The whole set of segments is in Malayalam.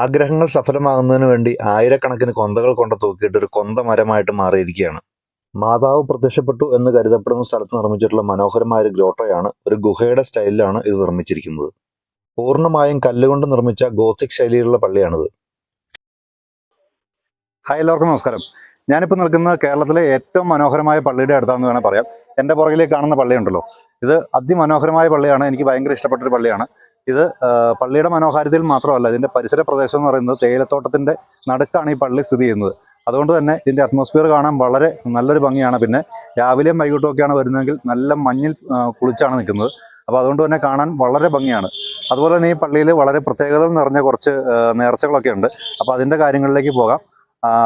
ആഗ്രഹങ്ങൾ സഫലമാകുന്നതിന് വേണ്ടി ആയിരക്കണക്കിന് കൊന്തകൾ കൊണ്ട് തൂക്കിയിട്ട് ഒരു കൊന്ത മരമായിട്ട് മാറിയിരിക്കുകയാണ്. മാതാവ് പ്രത്യക്ഷപ്പെട്ടു എന്ന് കരുതപ്പെടുന്ന സ്ഥലത്ത് നിർമ്മിച്ചിട്ടുള്ള മനോഹരമായ ഒരു ഗ്രോട്ടോയാണ് ഒരു ഗുഹയുടെ സ്റ്റൈലിലാണ് ഇത് നിർമ്മിച്ചിരിക്കുന്നത്. പൂർണമായും കല്ലുകൊണ്ട് നിർമ്മിച്ച ഗോത്തിക് ശൈലിയിലുള്ള പള്ളിയാണിത്. ഹായ് എല്ലാവർക്കും നമസ്കാരം. ഞാനിപ്പോൾ നിൽക്കുന്നത് കേരളത്തിലെ ഏറ്റവും മനോഹരമായ പള്ളിയുടെ അടുത്താന്ന് വേണേൽ പറയാം. എന്റെ പുറകിലേക്ക് കാണുന്ന പള്ളിയുണ്ടല്ലോ. ഇത് അതിമനോഹരമായ പള്ളിയാണ്. എനിക്ക് ഭയങ്കര ഇഷ്ടപ്പെട്ടൊരു പള്ളിയാണ്. ഇത് പള്ളിയുടെ മനോഹാരിതയിൽ മാത്രമല്ല ഇതിന്റെ പരിസര പ്രദേശം എന്ന് പറയുന്നത് തേയിലത്തോട്ടത്തിന്റെ നടുക്കാണ് ഈ പള്ളി സ്ഥിതി ചെയ്യുന്നത്. അതുകൊണ്ട് തന്നെ ഇതിന്റെ അറ്റ്മോസ്ഫിയർ കാണാൻ വളരെ നല്ലൊരു ഭംഗിയാണ്. പിന്നെ രാവിലെയും വൈകിട്ടുമൊക്കെയാണ് വരുന്നതെങ്കിൽ നല്ല മഞ്ഞിൽ കുളിച്ചാണ് നിൽക്കുന്നത്. അപ്പോൾ അതുകൊണ്ട് തന്നെ കാണാൻ വളരെ ഭംഗിയാണ്. അതുപോലെ തന്നെ ഈ പള്ളിയിൽ വളരെ പ്രത്യേകത നിറഞ്ഞ കുറച്ച് നേർച്ചകളൊക്കെ ഉണ്ട്. അപ്പോൾ അതിന്റെ കാര്യങ്ങളിലേക്ക് പോകാം.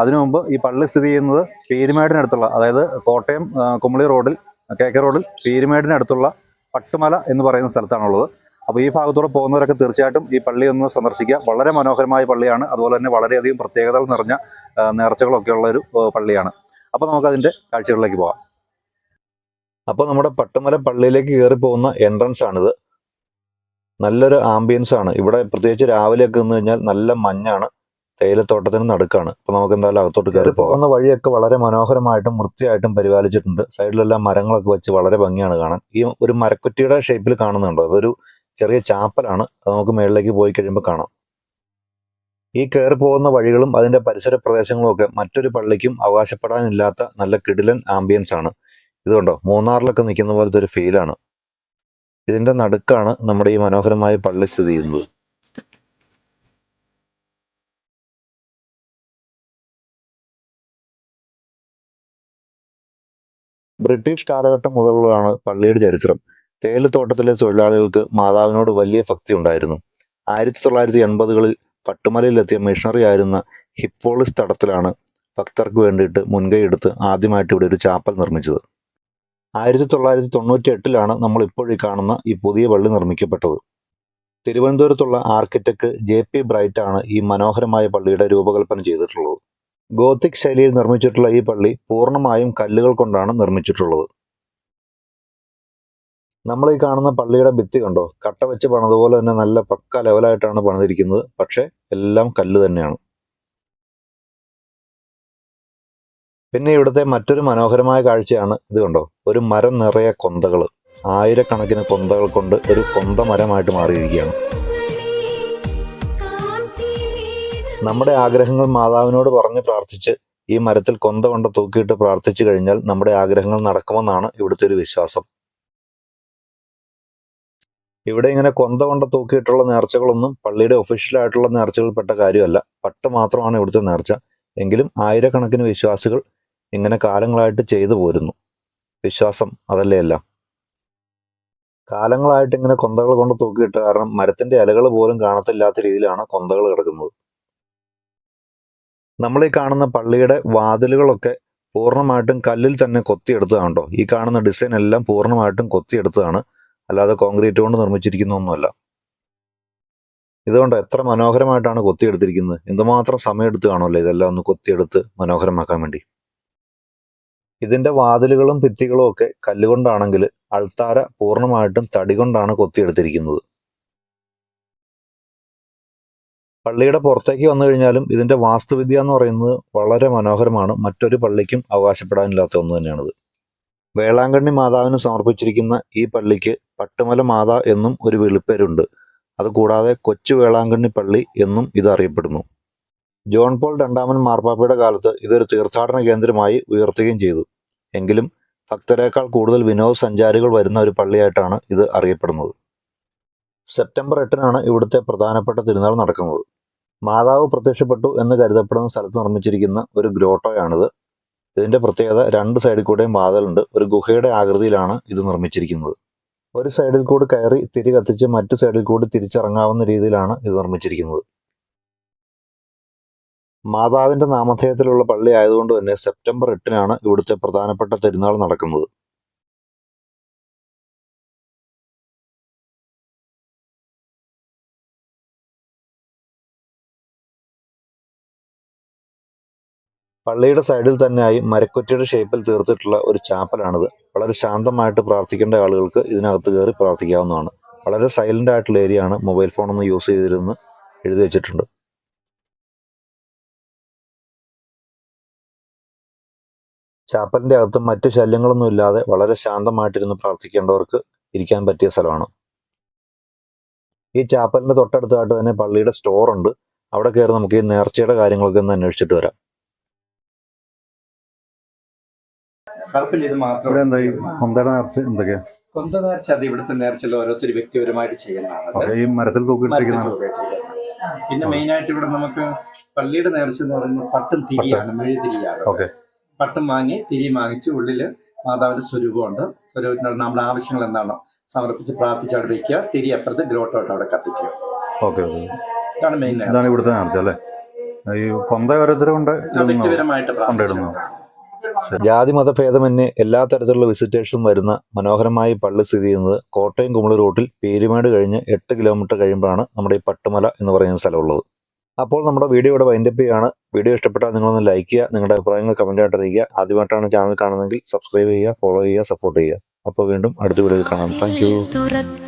അതിനു മുമ്പ് ഈ പള്ളി സ്ഥിതി ചെയ്യുന്നത് പീരുമേടിനടുത്തുള്ള അതായത് കോട്ടയം കുമളി റോഡിൽ കെ കെ റോഡിൽ പീരുമേടിനടുത്തുള്ള പട്ടുമല എന്ന് പറയുന്ന സ്ഥലത്താണുള്ളത്. അപ്പോൾ ഈ ഭാഗത്തൂടെ പോകുന്നവരൊക്കെ തീർച്ചയായിട്ടും ഈ പള്ളി ഒന്ന് സന്ദർശിക്കുക. വളരെ മനോഹരമായ പള്ളിയാണ്. അതുപോലെ തന്നെ വളരെയധികം പ്രത്യേകതകൾ നിറഞ്ഞ നേർച്ചകളൊക്കെ ഉള്ള ഒരു പള്ളിയാണ്. അപ്പോൾ നമുക്കതിന്റെ കാഴ്ചകളിലേക്ക് പോകാം. അപ്പോൾ നമ്മുടെ പട്ടുമല പള്ളിയിലേക്ക് കയറി പോകുന്ന എൻട്രൻസ് ആണിത്. നല്ലൊരു ആംബിയൻസ് ആണ്. ഇവിടെ പ്രത്യേകിച്ച് രാവിലെയൊക്കെ നിന്ന് കഴിഞ്ഞാൽ നല്ല മഞ്ഞാണ്. തേയിലത്തോട്ടത്തിന് നടുക്കാണ്. അപ്പോൾ നമുക്ക് എന്തായാലും അകത്തോട്ട് കയറി പോകുന്ന വഴിയൊക്കെ വളരെ മനോഹരമായിട്ടും വൃത്തിയായിട്ടും പരിപാലിച്ചിട്ടുണ്ട്. സൈഡിലെല്ലാം മരങ്ങളൊക്കെ വെച്ച് വളരെ ഭംഗിയാണ് കാണാൻ. ഈ ഒരു മരക്കുറ്റിയുടെ ഷേപ്പിൽ കാണുന്നുണ്ടോ? അതൊരു ചെറിയ ചാപ്പലാണ്. അത് നമുക്ക് മേളിലേക്ക് പോയി കഴിയുമ്പോൾ കാണാം. ഈ കയറി പോകുന്ന വഴികളും അതിന്റെ പരിസര പ്രദേശങ്ങളും ഒക്കെ മറ്റൊരു പള്ളിക്കും അവകാശപ്പെടാനില്ലാത്ത നല്ല കിടിലൻ ആംബിയൻസ് ആണ്. ഇതുകൊണ്ടോ മൂന്നാറിലൊക്കെ നിൽക്കുന്ന പോലത്തെ ഒരു ഫീലാണ് ഇതിന്റെ നടുക്കാണ് നമ്മുടെ ഈ മനോഹരമായ പള്ളി സ്ഥിതി ചെയ്യുന്നത്. ബ്രിട്ടീഷ് കാലഘട്ടം മുതലുള്ളതാണ് പള്ളിയുടെ ചരിത്രം. തേയിലത്തോട്ടത്തിലെ തൊഴിലാളികൾക്ക് മാതാവിനോട് വലിയ ഭക്തി ഉണ്ടായിരുന്നു. ആയിരത്തി തൊള്ളായിരത്തി എൺപതുകളിൽ പട്ടുമലയിലെത്തിയ മിഷണറി ആയിരുന്ന ഹിപ്പോളിസ് തടത്തിലാണ് ഭക്തർക്ക് വേണ്ടിയിട്ട് മുൻകൈയെടുത്ത് ആദ്യമായിട്ട് ഇവിടെ ഒരു ചാപ്പൽ നിർമ്മിച്ചത്. ആയിരത്തി തൊള്ളായിരത്തി തൊണ്ണൂറ്റി എട്ടിലാണ് നമ്മൾ ഇപ്പോഴീ കാണുന്ന ഈ പുതിയ പള്ളി നിർമ്മിക്കപ്പെട്ടത്. തിരുവനന്തപുരത്തുള്ള ആർക്കിടെക്ട് ജെ പി ബ്രൈറ്റ് ആണ് ഈ മനോഹരമായ പള്ളിയുടെ രൂപകൽപ്പന ചെയ്തിട്ടുള്ളത്. ഗോത്തിക് ശൈലിയിൽ നിർമ്മിച്ചിട്ടുള്ള ഈ പള്ളി പൂർണമായും കല്ലുകൾ കൊണ്ടാണ് നിർമ്മിച്ചിട്ടുള്ളത്. നമ്മൾ ഈ കാണുന്ന പള്ളിയുടെ ഭിത്തി കണ്ടോ? കട്ട വെച്ച് പണിതുപോലെ തന്നെ നല്ല പക്ക ലെവലായിട്ടാണ് പണിതിരിക്കുന്നത്. പക്ഷേ എല്ലാം കല്ല് തന്നെയാണ്. പിന്നെ ഇവിടുത്തെ മറ്റൊരു മനോഹരമായ കാഴ്ചയാണ് ഇത് കണ്ടോ? ഒരു മരം നിറയെ കൊന്തകൾ ആയിരക്കണക്കിന് കൊന്തകൾ കൊണ്ട് ഒരു കൊന്ത മരമായിട്ട് മാറിയിരിക്കുകയാണ്. നമ്മുടെ ആഗ്രഹങ്ങൾ മാതാവിനോട് പറഞ്ഞ് പ്രാർത്ഥിച്ച് ഈ മരത്തിൽ കൊന്ത കൊണ്ട് തൂക്കിയിട്ട് പ്രാർത്ഥിച്ചു കഴിഞ്ഞാൽ നമ്മുടെ ആഗ്രഹങ്ങൾ നടക്കുമെന്നാണ് ഇവിടുത്തെ ഒരു വിശ്വാസം. ഇവിടെ ഇങ്ങനെ കൊന്ത കൊണ്ട തൂക്കിയിട്ടുള്ള നേർച്ചകളൊന്നും പള്ളിയുടെ ഒഫീഷ്യലായിട്ടുള്ള നേർച്ചകളിൽപ്പെട്ട കാര്യമല്ല. പട്ട് മാത്രമാണ് ഇവിടുത്തെ നേർച്ച. എങ്കിലും ആയിരക്കണക്കിന് വിശ്വാസികൾ ഇങ്ങനെ കാലങ്ങളായിട്ട് ചെയ്തു പോരുന്നു. വിശ്വാസം അതല്ലേ എല്ലാം കാലങ്ങളായിട്ട് ഇങ്ങനെ കൊന്തകൾ കൊണ്ട് തൂക്കിയിട്ട് കാരണം മരത്തിന്റെ ഇലകൾ പോലും കാണത്തില്ലാത്ത രീതിയിലാണ് കൊന്തകൾ കിടക്കുന്നത്. നമ്മൾ ഈ കാണുന്ന പള്ളിയുടെ വാതിലുകളൊക്കെ പൂർണമായിട്ടും കല്ലിൽ തന്നെ കൊത്തിയെടുത്തതാണ് കേട്ടോ ഈ കാണുന്ന ഡിസൈൻ എല്ലാം പൂർണമായിട്ടും കൊത്തിയെടുത്തതാണ്. അല്ലാതെ കോൺക്രീറ്റ് കൊണ്ട് നിർമ്മിച്ചിരിക്കുന്ന ഒന്നുമല്ല ഇതുകൊണ്ട് എത്ര മനോഹരമായിട്ടാണ് കൊത്തിയെടുത്തിരിക്കുന്നത്. എന്തുമാത്രം സമയമെടുത്ത് കാണുമല്ലോ ഇതെല്ലാം ഒന്ന് കൊത്തിയെടുത്ത് മനോഹരമാക്കാൻ വേണ്ടി. ഇതിന്റെ വാതിലുകളും ഭിത്തികളും ഒക്കെ കല്ലുകൊണ്ടാണെങ്കിൽ അൾത്താര പൂർണമായിട്ടും തടി കൊണ്ടാണ് കൊത്തിയെടുത്തിരിക്കുന്നത്. പള്ളിയുടെ പുറത്തേക്ക് വന്നു കഴിഞ്ഞാലും ഇതിന്റെ വാസ്തുവിദ്യ എന്ന് പറയുന്നത് വളരെ മനോഹരമാണ്. മറ്റൊരു പള്ളിക്കും അവകാശപ്പെടാനില്ലാത്ത ഒന്ന് തന്നെയാണിത്. വേളാങ്കണ്ണി മാതാവിന് സമർപ്പിച്ചിരിക്കുന്ന ഈ പള്ളിക്ക് പട്ടുമല മാത എന്നും ഒരു വിളിപ്പേരുണ്ട്. അതുകൂടാതെ കൊച്ചു വേളാങ്കണ്ണി പള്ളി എന്നും ഇത് അറിയപ്പെടുന്നു. ജോൺ പോൾ രണ്ടാമൻ മാർപ്പാപ്പയുടെ കാലത്ത് ഇതൊരു തീർത്ഥാടന കേന്ദ്രമായി ഉയർത്തുകയും ചെയ്തു. എങ്കിലും ഭക്തരേക്കാൾ കൂടുതൽ വിനോദസഞ്ചാരികൾ വരുന്ന ഒരു പള്ളിയായിട്ടാണ് ഇത് അറിയപ്പെടുന്നത്. സെപ്റ്റംബർ എട്ടിനാണ് ഇവിടുത്തെ പ്രധാനപ്പെട്ട തിരുനാൾ നടക്കുന്നത്. മാതാവ് പ്രത്യക്ഷപ്പെട്ടു എന്ന് കരുതപ്പെടുന്ന സ്ഥലത്ത് നിർമ്മിച്ചിരിക്കുന്ന ഒരു ഗ്രോട്ടോയാണിത്. ഇതിന്റെ പ്രത്യേകത രണ്ട് സൈഡിൽ കൂടെയും വാതിലുണ്ട്. ഒരു ഗുഹയുടെ ആകൃതിയിലാണ് ഇത് നിർമ്മിച്ചിരിക്കുന്നത്. ഒരു സൈഡിൽ കൂടി കയറി തിരി കത്തിച്ച് മറ്റു സൈഡിൽ കൂടി തിരിച്ചിറങ്ങാവുന്ന രീതിയിലാണ് ഇത് നിർമ്മിച്ചിരിക്കുന്നത്. മാതാവിന്റെ നാമധേയത്തിലുള്ള പള്ളി ആയതുകൊണ്ട് തന്നെ സെപ്റ്റംബർ എട്ടിനാണ് ഇവിടുത്തെ പ്രധാനപ്പെട്ട തിരുനാൾ നടക്കുന്നത്. പള്ളിയുടെ സൈഡിൽ തന്നെയായി മരക്കുറ്റിയുടെ ഷേപ്പിൽ തീർത്തിട്ടുള്ള ഒരു ചാപ്പലാണിത്. വളരെ ശാന്തമായിട്ട് പ്രാർത്ഥിക്കേണ്ട ആളുകൾക്ക് ഇതിനകത്ത് കയറി പ്രാർത്ഥിക്കാവുന്നതാണ്. വളരെ സൈലന്റ് ആയിട്ടുള്ള ഏരിയ ആണ് മൊബൈൽ ഫോണൊന്നും യൂസ് ചെയ്തിരുന്ന് എഴുതി വെച്ചിട്ടുണ്ട്. ചാപ്പലിന്റെ അകത്ത് മറ്റു ശല്യങ്ങളൊന്നും ഇല്ലാതെ വളരെ ശാന്തമായിട്ടിരുന്ന് പ്രാർത്ഥിക്കേണ്ടവർക്ക് ഇരിക്കാൻ പറ്റിയ സ്ഥലമാണ്. ഈ ചാപ്പലിന്റെ തൊട്ടടുത്തായിട്ട് തന്നെ പള്ളിയുടെ സ്റ്റോറുണ്ട് അവിടെ കയറി നമുക്ക് ഈ നേർച്ചയുടെ കാര്യങ്ങളൊക്കെ ഒന്ന് അന്വേഷിച്ചിട്ട് വരാം. ഇവിടെ എന്താ ഈ കൊന്തയുടെ നേർച്ച എന്തൊക്കെയാ? കൊന്ത നേർച്ച അത് ഇവിടുത്തെ നേർച്ചയിൽ ഓരോരുത്തർ വ്യക്തിപരമായിട്ട് ചെയ്യുന്നതാണ്. ഈ മരത്തിൽ തൂക്കിയിട്ടിരിക്കുന്നതാണ് പിന്നെ മെയിൻ ആയിട്ട് ഇവിടെ നമുക്ക് പള്ളിയുടെ നേർച്ച എന്ന് പറയുന്നത് പട്ടും തിരിയാണ് മെഴുതിരിയാണ് തിരിയാണ്. പട്ടും വാങ്ങി തിരി വാങ്ങിച്ച് ഉള്ളിൽ മാതാവിന്റെ സ്വരൂപമുണ്ട്. സ്വരൂപത്തിനോട് നമ്മുടെ ആവശ്യങ്ങൾ എന്താണോ? സമർപ്പിച്ച് പ്രാർത്ഥിച്ച് അവിടെ വെക്കുക. തിരി അപ്പുറത്ത് ഗ്രോട്ടോട്ട് അവിടെ കത്തിക്കുക. ഓക്കെ ഇതാണ് മെയിൻ ഇതാണ് ഇവിടുത്തെ നേർച്ച അല്ലേ? ഈ കൊന്ത ഓരോരുത്തരും കൊണ്ട് വ്യക്തിപരമായിട്ട് കൊണ്ടിടുന്നു ജാതി മതഭേദമന്യേ എല്ലാ തരത്തിലുള്ള വിസിറ്റേഴ്സും വരുന്ന മനോഹരമായി പള്ളി സ്ഥിതി ചെയ്യുന്നത് കോട്ടയം കുമളി റൂട്ടിൽ പേരുമേട് കഴിഞ്ഞ് എട്ട് കിലോമീറ്റർ കഴിയുമ്പോഴാണ് നമ്മുടെ ഈ പട്ടുമല എന്ന് പറയുന്ന സ്ഥലമുള്ളത്. അപ്പോൾ നമ്മുടെ വീഡിയോ ഇവിടെ വൈൻഡപ്പ് ചെയ്യാണ് വീഡിയോ ഇഷ്ടപ്പെട്ടാൽ നിങ്ങളൊന്ന് ലൈക്ക് ചെയ്യുക നിങ്ങളുടെ അഭിപ്രായങ്ങൾ കമന്റ് ആയിട്ട് അറിയിക്കുക. ആദ്യമായിട്ടാണ് ചാനൽ കാണുന്നതെങ്കിൽ സബ്സ്ക്രൈബ് ചെയ്യുക ഫോളോ ചെയ്യുക സപ്പോർട്ട് ചെയ്യുക. അപ്പോൾ വീണ്ടും അടുത്ത വീഡിയോയിൽ കാണാം. താങ്ക്